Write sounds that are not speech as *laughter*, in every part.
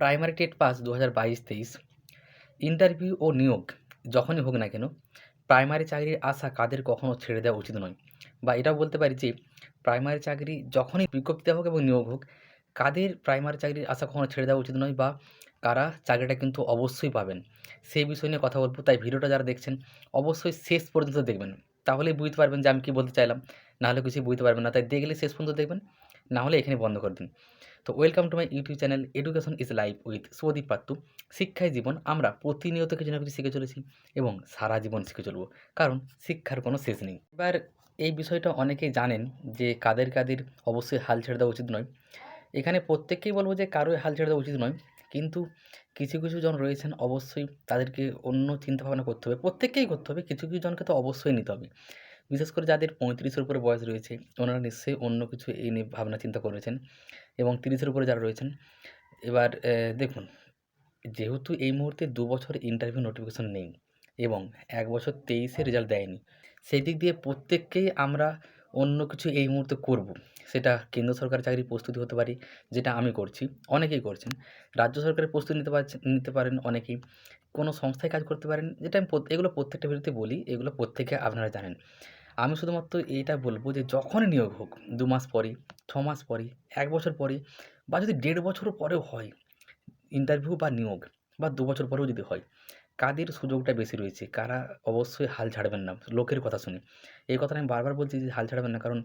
Primary TET pass দু হাজার বাইশ, তেইশ। ইন্টারভিউ ও নিয়োগ যখনই হোক না কেন, প্রাইমারি চাকরির আশা কাদের কখনও ছেড়ে দেওয়া উচিত নয়। বা এটাও বলতে পারি যে, প্রাইমারি চাকরি যখনই বিজ্ঞপ্তি হোক এবং নিয়োগ হোক, কাদের প্রাইমারি চাকরির আশা কখনও ছেড়ে দেওয়া উচিত নয় বা কারা চাকরিটা কিন্তু অবশ্যই পাবেন। সেই বিষয় নিয়ে কথা বলব, তাই ভিডিওটা যারা দেখছেন, অবশ্যই শেষ পর্যন্ত দেখবেন। তাহলেই বুঝতে পারবেন যে আমি কী বলতে চাইলাম, নাহলে কিছুই বুঝতে পারবেন না। তাই দেখলে শেষ পর্যন্ত দেখবেন। না হলে এখানে বন্ধ করে দিন। তো welcome to my YouTube channel education is life with Sudip Pattu শিক্ষায় জীবন আমরা প্রতিনিয়ত কিছু না কিছু শিখে চলেছি এবং সারা জীবন শিখে চলব, কারণ শিক্ষার কোনো শেষ নেই। এবার এই বিষয়টা অনেকেই জানেন যে কাদের কাদের অবশ্যই হাল ছেড়ে দেওয়া উচিত নয়। এখানে প্রত্যেককেই বলব যে কারোই হাল ছেড়ে দেওয়া উচিত নয়, কিন্তু কিছু কিছু জন রয়েছেন অবশ্যই তাদেরকে অন্য চিন্তা ভাবনা করতে হবে, প্রত্যেককেই করতে হবে, কিছু কিছু জনকে তো অবশ্যই নিতে হবে। বিশেষ করে যাদের পঁয়ত্রিশের উপরে বয়স রয়েছে, ওনারা নিশ্চয়ই অন্য কিছু এই নিয়ে ভাবনা চিন্তা করেছেন এবং তিরিশের উপরে যারা রয়েছেন, এবার দেখুন, যেহেতু এই মুহূর্তে দু বছর ইন্টারভিউ নোটিফিকেশন নেই এবং এক বছর তেইশে রেজাল্ট দেয়নি, সেই দিক দিয়ে প্রত্যেককেই আমরা অন্য কিছু এই মুহূর্তে করব। সেটা কেন্দ্র সরকারের চাকরির প্রস্তুতি হতে পারে, যেটা আমি করছি, অনেকেই করছেন। রাজ্য সরকারের প্রস্তুতি নিতে পারছেন নিতে পারেন অনেকেই। কোনো সংস্থায় কাজ করতে পারেন, যেটা আমি এগুলো প্রত্যেকটা ভিডিওতে বলি, এগুলো প্রত্যেকে আপনারা জানেন। আমি শুধুমাত্র এইটা বলব যে যখনই নিয়োগ হোক, দু মাস পরে ছ মাস পরে এক বছর পরে বা যদি দেড় বছর পরেও হয় ইন্টারভিউ বা নিয়োগ, বা দু বছর পরেও যদি হয়, কাদের সুযোগটা বেশি রয়েছে? কারা অবশ্যই হাল ছাড়বেন না? লোকের কথা শুনে। এই কথাটা আমি বারবার বলছি যে হাল ছাড়বেন না, কারণ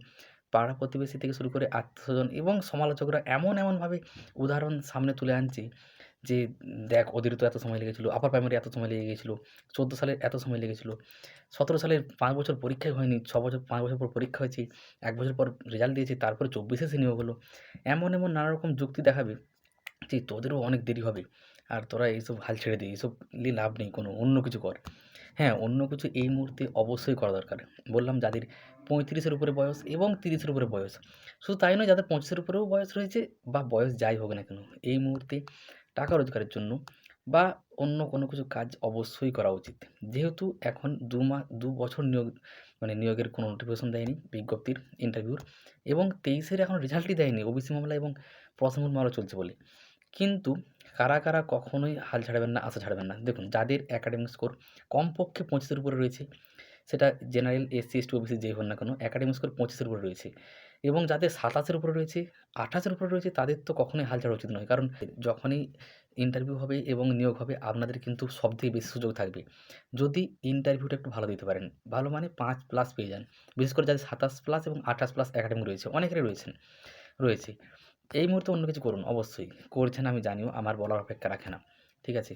পাড়া প্রতিবেশী থেকে শুরু করে আত্মীয়স্বজন এবং সমালোচকরা এমন এমনভাবে উদাহরণ সামনে তুলে আনছে যে, দেখ ওদের তো এত সময় লেগেছিলো আপার প্রাইমারি এত সময় লেগে গেছিল, চোদ্দ সালের এত সময় লেগেছিলো, সতেরো সালের পাঁচ বছর পরীক্ষাই হয়নি, ছ বছর, পাঁচ বছর পর পরীক্ষা হয়েছে, এক বছর পর রেজাল্ট দিয়েছে, তারপরে চব্বিশে সে নিয়োগ হলো, এমন এমন নানা রকম যুক্তি দেখাবে যে, তোদেরও অনেক দেরি হবে, আর তোরা এইসব হাল ছেড়ে দে, এইসব নিয়ে লাভ নেই, কোনো অন্য কিছু কর। হ্যাঁ অন্য কিছু এই মুহূর্তে অবশ্যই করা দরকার, বললাম যাদের পঁয়ত্রিশের উপরে বয়স এবং তিরিশের উপরে বয়স, শুধু তাই নয়, যাদের পঁচিশের উপরেও বয়স রয়েছে বা বয়স যাই হোক না কেন, এই মুহূর্তে টাকা রোজগারের জন্য বা অন্য কোনো কিছু কাজ অবশ্যই করা উচিত। যেহেতু এখন দু মাস দু বছর নিয়োগ মানে নিয়োগের কোনো নোটিফিকেশন দেয়নি বিজ্ঞপ্তির ইন্টারভিউর এবং তেইশের এখন রেজাল্টই দেয়নি ওবিসি মামলা এবং প্রথম মামলা চলছে বলে। কিন্তু কারা কারা কখনোই হাল ছাড়বেন না, আশা ছাড়বেন না। দেখুন, যাদের অ্যাকাডেমিক স্কোর কমপক্ষে পঁচিশের উপরে রয়েছে সেটা জেনারেল এসসি এসটি ওবিসি যেই হন না কেন অ্যাকাডেমিক স্কোর পঁচিশের উপরে রয়েছে। এবং যাদের সাতাশের উপরে রয়েছে, আঠাশের উপরে রয়েছে, তাদের তো কখনোই হাল ছাড়া উচিত নয়। কারণ যখনই ইন্টারভিউ হবে এবং নিয়োগ হবে, আপনাদের কিন্তু সবথেকে বেশি সুযোগ থাকবে। যদি ইন্টারভিউটা একটু ভালো দিতে পারেন, ভালো মানে পাঁচ প্লাস পেয়ে যান। বিশেষ করে যাদের সাতাশ প্লাস এবং আঠাশ প্লাস একাডেমি রয়েছে, অনেকেরই রয়েছেন, রয়েছে। এই মুহূর্তে অন্য কিছু করুন, অবশ্যই। করছেন আমি জানিও, আমার বলার অপেক্ষা রাখে না। ঠিক আছে?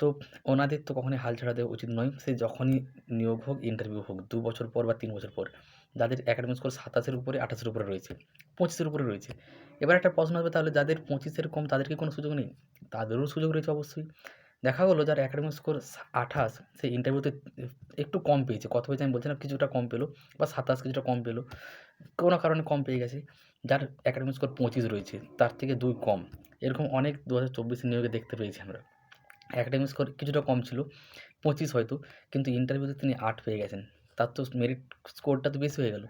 তো ওনাদের তো কখনোই হাল ছাড়া দেওয়া উচিত নয়। সে যখনই নিয়োগ হোক ইন্টারভিউ হোক, দু বছর পর বা তিন বছর পর, যাদের অ্যাকাডেমিক স্কোর সাতাশের উপরে, আঠাশের উপরে রয়েছে, পঁচিশের উপরে রয়েছে। এবার একটা প্রশ্ন আসবে, তাহলে যাদের পঁচিশের কম তাদেরকে কোনো সুযোগ নেই? তাদেরও সুযোগ রয়েছে অবশ্যই। দেখা গেলো, যার অ্যাকাডেমিক স্কোর আঠাশ সেই ইন্টারভিউতে একটু কম পেয়েছে। কত পেয়েছে আমি বলছি না কিছুটা কম পেল বা সাতাশ কিছুটা কম পেল। কোনো কারণে কম পেয়ে গেছে। যার অ্যাকাডেমিক স্কোর পঁচিশ রয়েছে, তার থেকে দুই কম। এরকম অনেক দু হাজার চব্বিশে নিয়োগে দেখতে পেয়েছি আমরা। অ্যাকাডেমিক স্কোর কিছুটা কম ছিল, পঁচিশ হয়তো, কিন্তু ইন্টারভিউতে তিনি আট পেয়ে গেছেন। তার তো মেরিট স্কোরটা তো বেশি হয়ে গেল।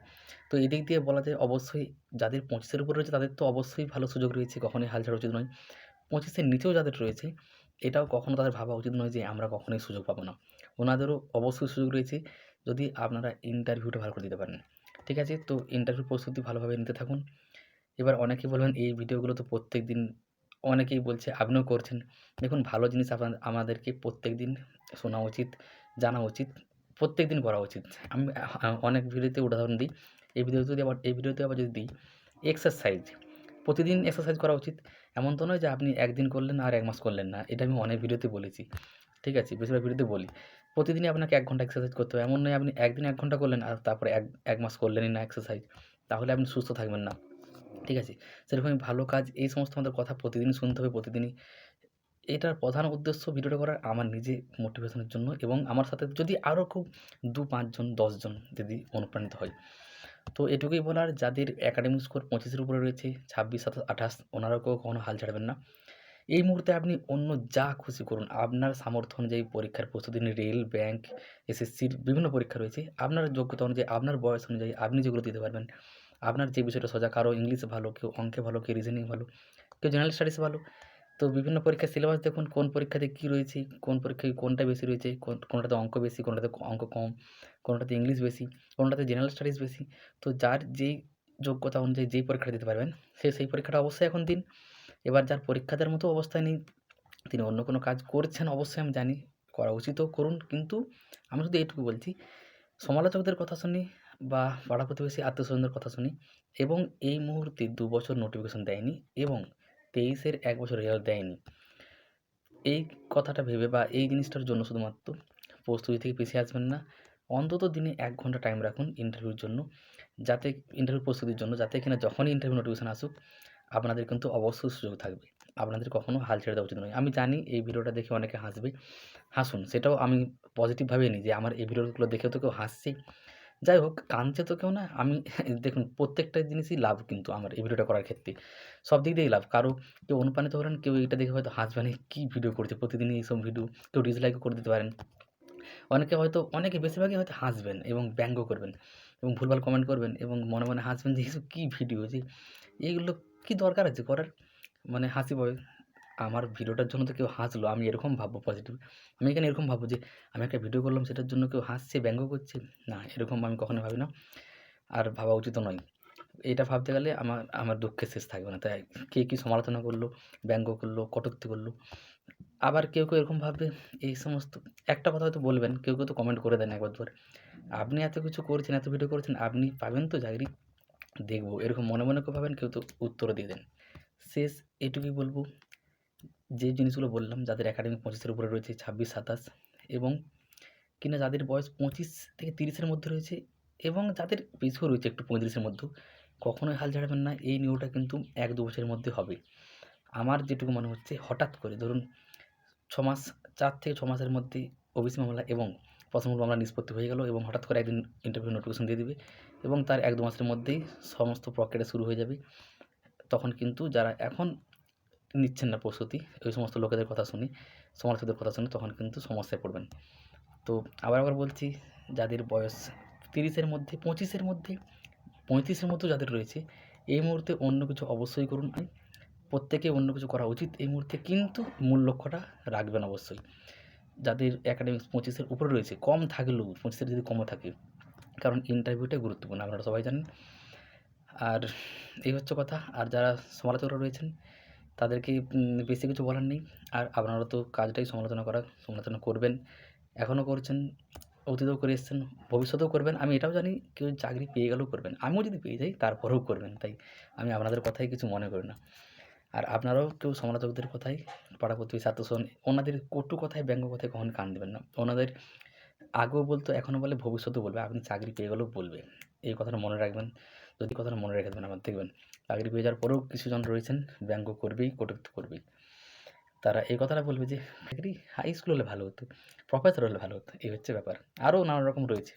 তো এদিক দিয়ে বলা যায় অবশ্যই যাদের পঁচিশের উপরে রয়েছে তাদের তো অবশ্যই ভালো সুযোগ রয়েছে, কখনোই হাল ছাড়া উচিত নয়। পঁচিশের নিচেও যাদের রয়েছে, এটাও কখনো তাদের ভাবা উচিত নয় যে আমরা কখনোই সুযোগ পাবো না। ওনাদেরও অবশ্যই সুযোগ রয়েছে যদি আপনারা ইন্টারভিউটা ভালো করে দিতে পারেন। ঠিক আছে? তো ইন্টারভিউ প্রস্তুতি ভালোভাবে নিতে থাকুন। এবার অনেকেই বলবেন, এই ভিডিওগুলো তো প্রত্যেক দিন অনেকেই বলছে, আপনিও করছেন। দেখুন, ভালো জিনিস আপনাদের আমাদেরকে প্রত্যেক দিন শোনা উচিত, জানা উচিত প্রত্যেক দিন করা উচিত। আমি অনেক ভিডিওতে উদাহরণ দিই, এই ভিডিওতে যদি আবার, এই ভিডিওতে আবার যদি দিই এক্সারসাইজ প্রতিদিন এক্সারসাইজ করা উচিত। এমন তো নয় যে আপনি একদিন করলেন আর এক মাস করলেন না, এটা আমি অনেক ভিডিওতে বলেছি। ঠিক আছে, বেশিরভাগ ভিডিওতে বলি। প্রতিদিনই আপনাকে এক ঘণ্টা এক্সারসাইজ করতে হবে। এমন নয় আপনি একদিন এক ঘণ্টা করলেন আর তারপরে এক এক মাস করলেনই না এক্সারসাইজ তাহলে আপনি সুস্থ থাকবেন না। ঠিক আছে? সেরকমই ভালো কাজ, এই সমস্ত আমাদের কথা প্রতিদিন শুনতে হবে, প্রতিদিনই। এটার প্রধান উদ্দেশ্য ভিডিওটা করার আমার নিজে মোটিভেশনের জন্য এবং আমার সাথে যদি আরও খুব দু পাঁচজন দশজন যদি অনুপ্রাণিত হয়। তো এটুকুই বলার, যাদের অ্যাকাডেমিক স্কোর পঁচিশের উপরে রয়েছে, ছাব্বিশ, সাতাশ, আঠাশ, ওনারাও কেউ কখনো হাল ছাড়বেন না। এই মুহূর্তে আপনি অন্য যা খুশি করুন, আপনার সামর্থ্য অনুযায়ী পরীক্ষার প্রস্তুতি, রেল, ব্যাংক, এসএসসির বিভিন্ন পরীক্ষা রয়েছে, আপনার যোগ্যতা অনুযায়ী, আপনার বয়স অনুযায়ী আপনি যেগুলো দিতে পারবেন। আপনার যে বিষয়টা সোজা, কারও ইংলিশ ভালো, কেউ অঙ্কে ভালো, কেউ রিজনিং ভালো, কেউ জেনারেল স্টাডিসে ভালো, তো বিভিন্ন পরীক্ষার সিলেবাস দেখুন, কোন পরীক্ষাতে কী রয়েছে, কোন পরীক্ষায় কোনটা বেশি রয়েছে, কোন, কোনটাতে অঙ্ক বেশি, কোনটাতে অঙ্ক কম, কোনটাতে ইংলিশ বেশি, কোনটাতে জেনারেল স্টাডিজ বেশি, তো যার যেই যোগ্যতা অনুযায়ী যেই পরীক্ষাটা দিতে পারবেন, সে সেই পরীক্ষাটা অবশ্যই এখন দিন। এবার যার পরীক্ষা দেওয়ার মতো অবস্থায় নেই, তিনি অন্য কোনো কাজ করছেন, অবশ্যই আমি জানি, করা উচিতও করুন, কিন্তু আমি শুধু এইটুকু বলছি, সমালোচকদের কথা শুনি বা পাড়া প্রতিবেশী আত্মীয়স্বজনদের কথা শুনি এবং এই মুহূর্তে দু বছর নোটিফিকেশন দেয়নি এবং তেইশের এক বছর রেজাল্ট দেয়নি। এই কথাটা ভেবে বা এই জিনিসটার জন্য শুধুমাত্র প্রস্তুতি থেকে পিছিয়ে আসবেন না, অন্তত দিনে এক ঘণ্টা টাইম রাখুন ইন্টারভিউর জন্য, যাতে ইন্টারভিউ প্রস্তুতির জন্য, যাতে কিনা যখনই ইন্টারভিউ নোটিফিকেশন আসুক, আপনাদের কিন্তু অবশ্যই সুযোগ থাকবে। আপনাদের কখনো হাল ছেড়ে দেওয়া উচিত নয়। আমি জানি এই ভিডিওটা দেখে অনেকে হাসবে, হাসুন, সেটাও আমি পজিটিভভাবে নিই যে, আমার এই ভিডিওগুলো দেখেও তো কেউ হাসছে যাই হোক, কাঁদছে তো কেউ না। আমি *laughs* দেখুন, প্রত্যেকটা জিনিসই লাভ কিন্তু আমার এই ভিডিওটা করার ক্ষেত্রে। সব দিক দিয়েই লাভ। কারও কেউ অনুপ্রাণিত হলেন, কেউ এটা দেখে হয়তো হাসবেন কী ভিডিও করছে? প্রতিদিনই এইসব ভিডিও কেউ ডিসলাইকও করে দিতে পারেন। অনেকে হয়তো, অনেকে বেশিরভাগই হয়তো হাসবেন এবং ব্যঙ্গ করবেন এবং ভুলভাল কমেন্ট করবেন এবং মনে মনে হাসবেন যে এসব কী ভিডিও যে, এইগুলো কী দরকার আছে করার? মানে হাসি পাবে। আমার ভিডিওটার জন্য তো কেউ হাসলো। আমি এরকম ভাববো পজিটিভ আমি এখানে এরকম ভাববো যে, আমি একটা ভিডিও করলাম, সেটার জন্য কেউ হাসছে, ব্যঙ্গ করছে? না, এরকম আমি কখনো ভাবি না। আর ভাবা উচিত নয়। এটা ভাবতে গেলে আমার আমার দুঃখের শেষ থাকবে না। তাই কে কী সমালোচনা করল, ব্যঙ্গ করল, কটূক্তি করল? আবার কেউ কেউ এরকম ভাববে, এই সমস্ত, একটা কথা হয়তো বলবেন, কেউ কেউ তো কমেন্ট করে দেন একবার দুবার। আপনি এত কিছু করছেন, এত ভিডিও করছেন, আপনি পাবেন তো চাকরি দেখব। এরকম মনে মনে কেউ ভাবেন, কেউ তো উত্তরও দিয়ে দেন। শেষ এটুকুই বলব। যে জিনিসগুলো বললাম যাদের একাডেমিক পঁচিশের উপরে রয়েছে ছাব্বিশ, সাতাশ এবং কিনা যাদের বয়স পঁচিশ থেকে তিরিশের মধ্যে রয়েছে এবং যাদের পিছিয়েও রয়েছে একটু পঁয়ত্রিশের মধ্যেও কখনোই হাল ছাড়বেন না। এই নিউটা কিন্তু এক দু বছরের মধ্যে হবে। আমার যেটুকু মনে হচ্ছে, হঠাৎ করে ধরুন ছ মাস, চার থেকে ছ মাসের মধ্যে ওবিসি মামলা এবং পছন্দ মামলা নিষ্পত্তি হয়ে গেল এবং হঠাৎ করে একদিন ইন্টারভিউ নোটিফিকেশন দিয়ে দিবে এবং তার এক দু মাসের মধ্যেই সমস্ত প্রক্রিয়া শুরু হয়ে যাবে। তখন কিন্তু যারা এখন নিচ্ছেন না প্রস্তুতি। ওই সমস্ত লোকেদের কথা শুনি সমালোচকদের কথা শুনি, তখন কিন্তু সমস্যায় পড়বেন। তো আবার আবার বলছি, যাদের বয়স তিরিশের মধ্যে, পঁচিশের মধ্যে, পঁয়ত্রিশের মধ্যে যাদের রয়েছে, এই মুহূর্তে অন্য কিছু অবশ্যই করুন। প্রত্যেকে অন্য কিছু করা উচিত। এই মুহূর্তে কিন্তু মূল লক্ষ্যটা রাখবেন অবশ্যই। যাদের একাডেমিক্স পঁচিশের উপরে রয়েছে, কম থাকলেও, পঁচিশের যদি কমও থাকে, কারণ ইন্টারভিউটা গুরুত্বপূর্ণ, আপনারা সবাই জানেন। আর এই হচ্ছে কথা। আর যারা সমালোচকরা রয়েছেন তাদেরকে বেশি কিছু বলার নেই। আর আপনারা তো কাজটাই সমালোচনা করা, সমালোচনা করবেন। এখনও করছেন, অতীতেও করে এসছেন, ভবিষ্যতেও করবেন। আমি এটাও জানি, কেউ চাকরি পেয়ে গেলেও করবেন। আমিও যদি পেয়ে যাই, তারপরেও করবেন। তাই আমি আপনাদের কথাই কিছু মনে করি না। আর আপনারাও কেউ সমালোচকদের কথাই পাড়া প্রতিবেশী, আত্মীয়স্বজন, ওনাদের কটু কথায়, ব্যঙ্গ কথায় কখনো কান দেবেন না। ওনাদের আগেও বলতো এখনও বলে, ভবিষ্যতেও বলবে। আপনি চাকরি পেয়ে গেলেও বলবে। এই কথাটা মনে রাখবেন। যদি কথাটা মনে রেখে দেবেন, আমার দেখবেন চাকরি পেয়ে যাওয়ার পরেও কিছুজন রয়েছেন, ব্যঙ্গ করবেই, কটুক্ত করবেই। তারা এই কথাটা বলবে যে, চাকরি হাই স্কুল হলে ভালো হতো প্রফেসর হলে ভালো হতো। এই হচ্ছে ব্যাপার। আরও নানা রকম রয়েছে।